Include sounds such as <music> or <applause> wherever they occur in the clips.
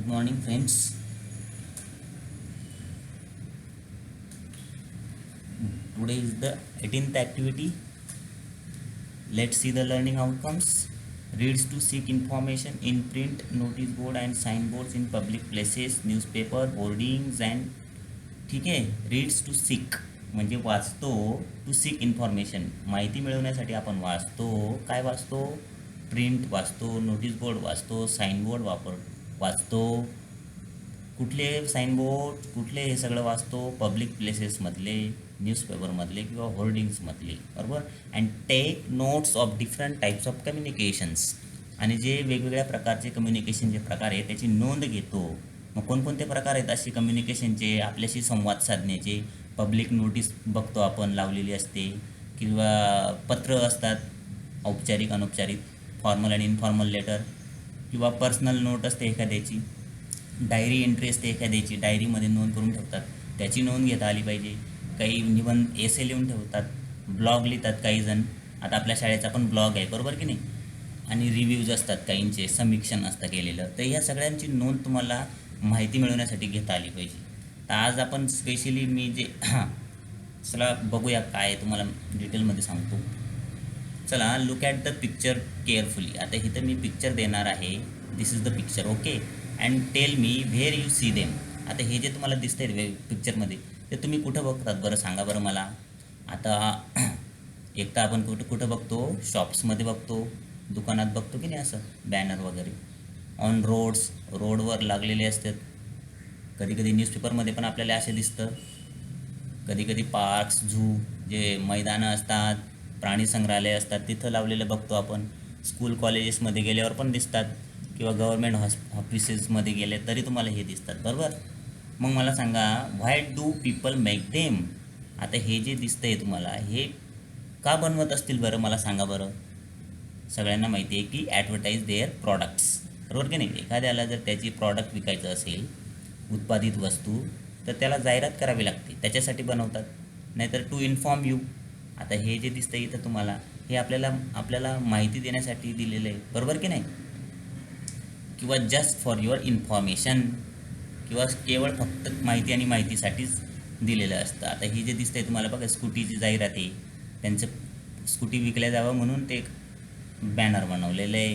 Good morning, friends. Today is the 18th activity. Let's see the learning outcomes. Reads to seek information in print, notice board and signboards in public places, newspaper, hoardings and ठीक आहे reads to sick म्हणजे वाचतो to sick information माहिती मिळवण्यासाठी आपण वाचतो काय वाचतो प्रिंट वाचतो नोटीस बोर्ड वाचतो साईनबोर्ड वापर वाचतो. कुठले साईनबोर्ड कुठले हे सगळं वाचतो पब्लिक प्लेसेसमधले न्यूजपेपरमधले किंवा होर्डिंग्समधले बरोबर? And take notes of different types of communications आणि जे वेगवेगळ्या प्रकारचे कम्युनिकेशनचे प्रकार आहे त्याची नोंद घेतो. मग कोणकोणते प्रकार आहेत असे कम्युनिकेशनचे आपल्याशी संवाद साधण्याचे? पब्लिक नोटीस बघतो आपण लावलेली असते. किंवा पत्र असतात औपचारिक अनौपचारिक फॉर्मल आणि इनफॉर्मल लेटर किंवा पर्सनल नोट असते एखाद्याची डायरी एंट्री असते एखाद्याची डायरीमध्ये नोंद करून ठेवतात. त्याची नोंद घेता आली पाहिजे. काही निबंध एसे लिहून ठेवतात. ब्लॉग लिहितात काही जण. आता आपल्या शाळेचा पण ब्लॉग आहे बरोबर की नाही? आणि रिव्ह्यूज असतात काहींचे समीक्षण असतं केलेलं. तर ह्या सगळ्यांची नोंद तुम्हाला माहिती मिळवण्यासाठी घेता आली पाहिजे. तर आज आपण स्पेशली मी जे <clears throat> चला बघूया काय आहे तुम्हाला डिटेलमध्ये सांगतो. चला look at the picture carefully आता इथं मी पिक्चर देणार आहे. This is the picture okay and tell me where you see them आता हे जे तुम्हाला दिसतंय वे पिक्चरमध्ये ते तुम्ही कुठं बघतात बरं? सांगा बरं मला. आता <clears throat> एक तर आपण कुठं कुठं बघतो? शॉप्समध्ये बघतो दुकानात बघतो की नाही असं? बॅनर वगैरे. ऑन रोड्स रोडवर लागलेले असतात. कधी कधी न्यूजपेपरमध्ये पण आपल्याला असे दिसतं. कधी कधी पार्क्स झू जे मैदानं असतात प्राणी संग्रहालय असतात तिथं लावलेलं बघतो आपण. स्कूल कॉलेजेसमध्ये गेल्यावर पण दिसतात किंवा गव्हर्मेंट हॉस ऑफिसेसमध्ये गेले तरी तुम्हाला हे दिसतात बरोबर? मग मला सांगा why do people make them आता हे जे दिसतं आहे तुम्हाला हे का बनवत असतील बरं? मला सांगा बरं. सगळ्यांना माहिती आहे की ॲडव्हर्टाईज देअर प्रॉडक्ट्स बरोबर की नाही? एखाद्याला जर त्याची प्रॉडक्ट विकायचं असेल उत्पादित वस्तू तर त्याला जाहिरात करावी लागते त्याच्यासाठी बनवतात. नाहीतर टू इन्फॉर्म यू आता हे जे दिसतं इथं तुम्हाला हे आपल्याला आपल्याला माहिती देण्यासाठी दिलेलं आहे. बरोबर की नाही? किंवा जस्ट फॉर युअर इन्फॉर्मेशन किंवा केवळ फक्त माहिती आणि माहितीसाठीच दिलेलं असतं. आता हे जे दिसतं आहे तुम्हाला बघा स्कूटीची जाहिरात आहे. त्यांचं स्कूटी विकल्या जावं म्हणून ते बॅनर बनवलेलं आहे.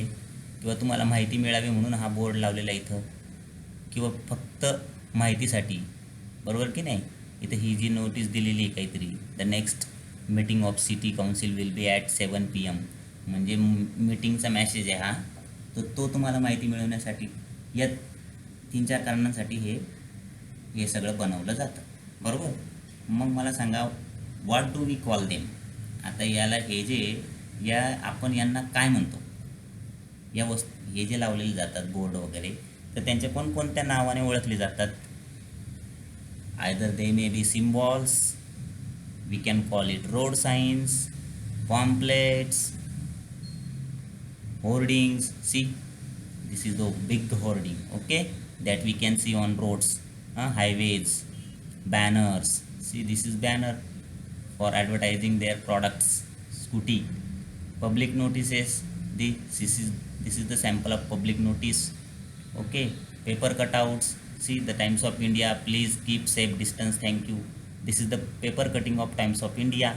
किंवा तुम्हाला माहिती मिळावी म्हणून हा बोर्ड लावलेला आहे इथं. किंवा फक्त माहितीसाठी. बरोबर की नाही? इथं ही जी नोटीस दिलेली आहे काहीतरी the next meeting of city council will be at seven P M म्हणजे मीटिंगचा मॅसेज आहे हा. तर तो तुम्हाला माहिती मिळवण्यासाठी या तीन चार कारणांसाठी हे हे सगळं बनवलं जातं. बरोबर? मग मला सांगा what do we call them आता याला हे जे या आपण यांना काय म्हणतो? या वस्तू हे जे लावलेले जातात बोर्ड वगैरे तर त्यांच्या कोणकोणत्या नावाने ओळखले जातात? Either they may be symbols we can call it road signs pamphlets hoardings. See this is the big hoarding okay? That we can see on roads uh, highways banners. See this is banner for advertising their products. Scooty. Public notices. The this is this is the sample of public notice okay? Paper cutouts. See the times of india please keep safe distance. Thank you. This is the paper cutting of times of india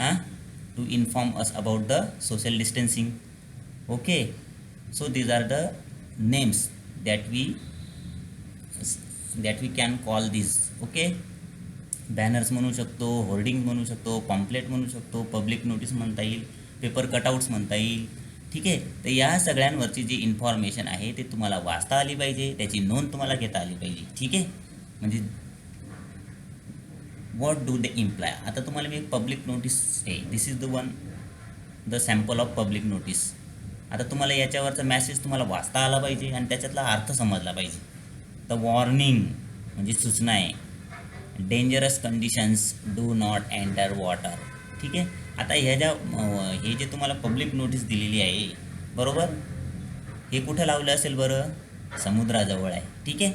huh? to inform us about the social distancing. Okay. So these are the names that we that we can call these. Okay. Banners म्हणू शकतो hoarding म्हणू शकतो pamphlet म्हणू शकतो public notice म्हणता येईल paper cutouts म्हणता येईल. ठीक आहे? तर या सगळ्यांवरची जी इन्फॉर्मेशन आहे ते तुम्हाला वाचता आली पाहिजे. त्याची नोंद तुम्हाला घेता आली पाहिजे. ठीक आहे? म्हणजे वॉट डू दे इम्प्लाय आता तुम्हाला मी एक पब्लिक नोटीस आहे. This is the one the sample of public notice आता तुम्हाला याच्यावरचा मॅसेज तुम्हाला वाचता आला पाहिजे आणि त्याच्यातला अर्थ समजला पाहिजे. तर वॉर्निंग म्हणजे सूचना आहे. Dangerous conditions do not enter water ठीक आहे? आता ह्या ज्या हे जे तुम्हाला पब्लिक नोटीस दिलेली आहे बरोबर? हे कुठं लावलं असेल बरं? समुद्राजवळ आहे. ठीक आहे?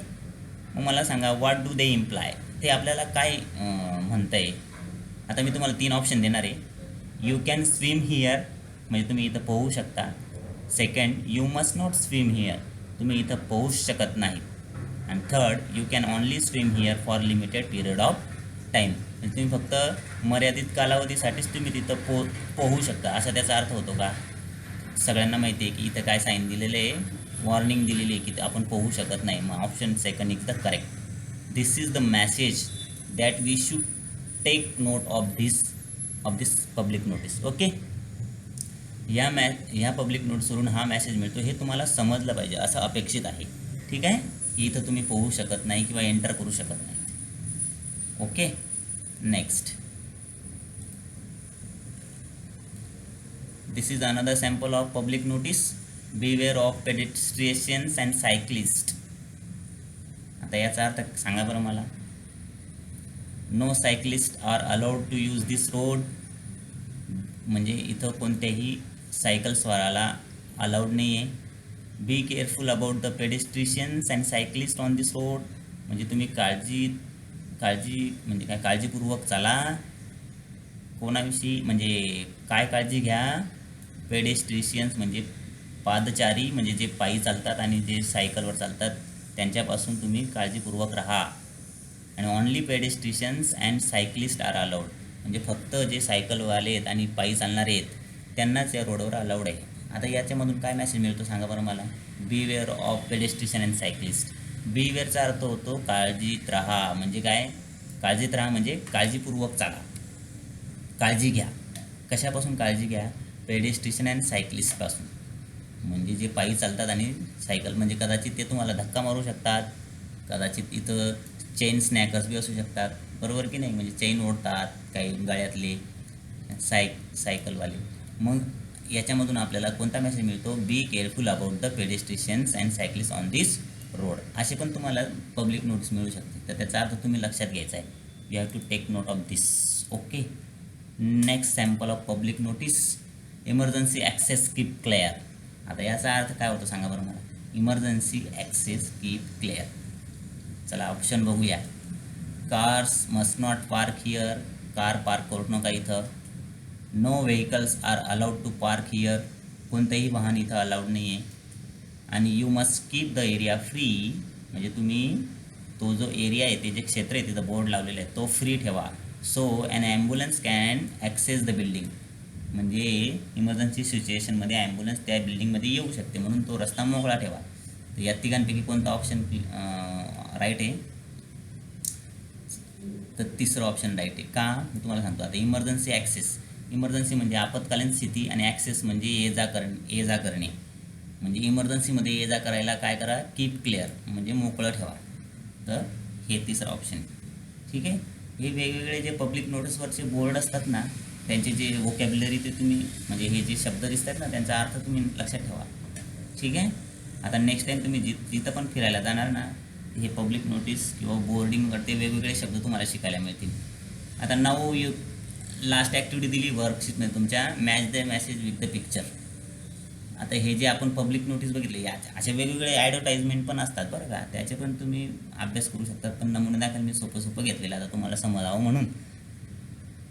मग मला सांगा वॉट डू दे इम्प्लाय ते आपल्याला काय अं, म्हणतं आहे आता मी तुम्हाला तीन ऑप्शन देणार आहे. यू कॅन स्विम हिअर म्हणजे तुम्ही इथं पोहू शकता. Second you must not swim here तुम्ही इथं पोहूच शकत नाही. And third you can only swim here for limited period of time म्हणजे तुम्ही फक्त मर्यादित कालावधीसाठीच तुम्ही तिथं पो पोहू शकता. असा त्याचा अर्थ होतो का? सगळ्यांना माहिती आहे की इथं काय साईन दिलेलं आहे? वॉर्निंग दिलेली आहे की आपण पोहू शकत नाही. मग option second is the correct this is the message that we should take note of this of this public notice okay या मॅ ह्या पब्लिक नोट्सवरून हा मॅसेज मिळतो. हे तुम्हाला समजलं पाहिजे असं अपेक्षित आहे. ठीक आहे? की इथं तुम्ही पोहू शकत नाही किंवा एंटर करू शकत नाही. Okay next this is another sample of public notice beware of pedestrians and cyclist आता याचा अर्थ सांगा बरं मला. No cyclist are allowed to use this road म्हणजे इथं कोणत्याही सायकल स्वाराला अलाउड नाही आहे be careful about the pedestrians and cyclist on this road म्हणजे तुम्ही काळजी काळजी म्हणजे काय काळजीपूर्वक चाला. कोणाविषयी म्हणजे काय काळजी घ्या. पेडेस्ट्रिशियन्स म्हणजे पादचारी म्हणजे जे पायी चालतात आणि जे सायकलवर चालतात त्यांच्यापासून तुम्ही काळजीपूर्वक राहा. आणि only pedestrians and cyclist are allowed म्हणजे फक्त जे सायकलवाले आहेत आणि पायी चालणारे आहेत त्यांनाच या रोडवर अलाउड आहे. आता याच्यामधून काय मेसेज मिळतो सांगा बरं मला? बीवेअर ऑफ पेडेस्ट्रिशियन अँड सायक्लिस्ट बीवेअरचा अर्थ होतो काळजीत राहा. म्हणजे काय? काळजीत राहा म्हणजे काळजीपूर्वक चाला. काळजी घ्या. कशापासून काळजी घ्या? पेडेस्ट्रिशन अँड सायक्लिस्टपासून म्हणजे जे पायी चालतात आणि सायकल म्हणजे कदाचित ते तुम्हाला धक्का मारू शकतात. कदाचित इथं चेन स्नॅकर्स बी असू शकतात. बरोबर की नाही? म्हणजे चेन ओढतात काही गाड्यातले साय सायकलवाले. मग याच्यामधून आपल्याला कोणता मेसेज मिळतो? Be careful about the pedestrians and cyclist on this road असे पण तुम्हाला पब्लिक नोटीस मिळू शकते तर त्याचा अर्थ तुम्ही लक्षात घ्यायचा आहे. You have to take note of this okay next sample of public notice emergency access keep clear आता याचा अर्थ काय होतो? सांगा बरं मला. इमर्जन्सी ॲक्सेस कीप क्लेअर चला ऑप्शन बघूया. Cars must not park here car park करू नका इथं. No vehicles are allowed to park here कोणतंही वाहन इथं अलाउड नाही आहे आणि you must keep the area free म्हणजे तुम्ही तो जो एरिया आहे ते जे क्षेत्र आहे तिथं बोर्ड लावलेला आहे तो फ्री ठेवा. So an ambulance can access the building म्हणजे इमर्जन्सी सिच्युएशनमध्ये ॲम्ब्युलन्स त्या बिल्डिंगमध्ये येऊ शकते म्हणून तो रस्ता मोकळा ठेवा. तर या तिघांपैकी कोणता ऑप्शन राईट आहे तर तिसरं ऑप्शन राईट आहे का? मी तुम्हाला सांगतो आता. इमर्जन्सी ॲक्सेस इमर्जन्सी म्हणजे आपत्कालीन स्थिती आणि ॲक्सेस म्हणजे ये जा करणे ये जा करणे. म्हणजे इमर्जन्सीमध्ये ये जा करायला काय करा? कीप क्लिअर म्हणजे मोकळं ठेवा. तर हे तिसरं ऑप्शन ठीक आहे? हे वेगवेगळे जे पब्लिक नोटीसवरचे बोर्ड असतात ना त्यांचे जे वोकॅब्युलरी ते तुम्ही म्हणजे हे जे शब्द दिसतात ना त्यांचा अर्थ तुम्ही लक्षात ठेवा. ठीक आहे? आता नेक्स्ट टाईम तुम्ही जि जिथं पण फिरायला जाणार ना हे पब्लिक नोटीस किंवा बोर्डिंग ते वेगवेगळे शब्द तुम्हाला शिकायला मिळतील. आता नऊ यू लास्ट ॲक्टिव्हिटी दिली वर्कशीटमध्ये तुमच्या match the message with the picture आता हे जे आपण पब्लिक नोटीस बघितले या असे वेगवेगळे ॲडव्हर्टाईजमेंट पण असतात बरं का. त्याचे पण तुम्ही अभ्यास करू शकतात पण नमुने दाखल मी सोपं सोपं घेतलेलं आता तुम्हाला समजावं म्हणून.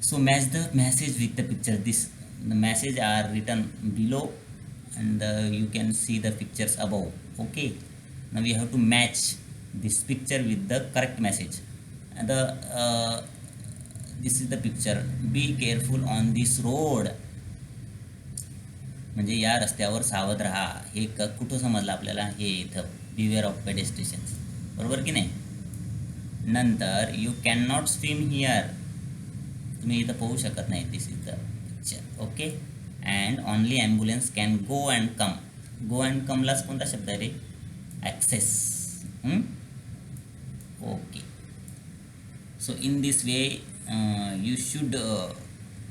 So match the message with the picture this the message are return below and you can see the pictures above okay and we have to match this picture with the correct message. And the uh, this is the picture. Be careful on this road. म्हणजे या रस्त्यावर सावध राहा. हे क कुठं समजलं आपल्याला? हे इथं. बिवेअर ऑफ पेडेस्ट्रेशन्स बरोबर की नाही? नंतर you can not swim here तुम्ही इथं पोहू शकत नाही. This is the picture okay and only ambulance can go and come go and कमलाच कोणता शब्द आहे रे? Access okay. So in this way uh, you should uh,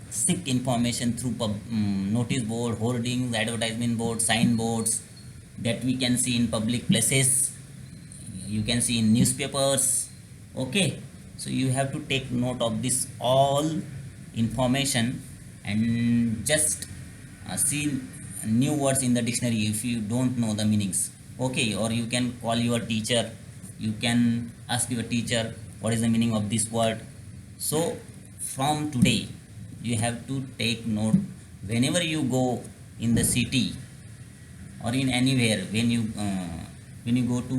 seek information through pub, um, notice board hoardings advertisement board signboards that we can see in public places. You can see in newspapers. Okay. So you have to take note of this all information and just uh, see new words in the dictionary if you don't know the meanings. Okay. Or you can call your teacher. You can ask your teacher what is the meaning of this word. So from today you have to take note whenever you go in the city or in anywhere when you uh, when you go to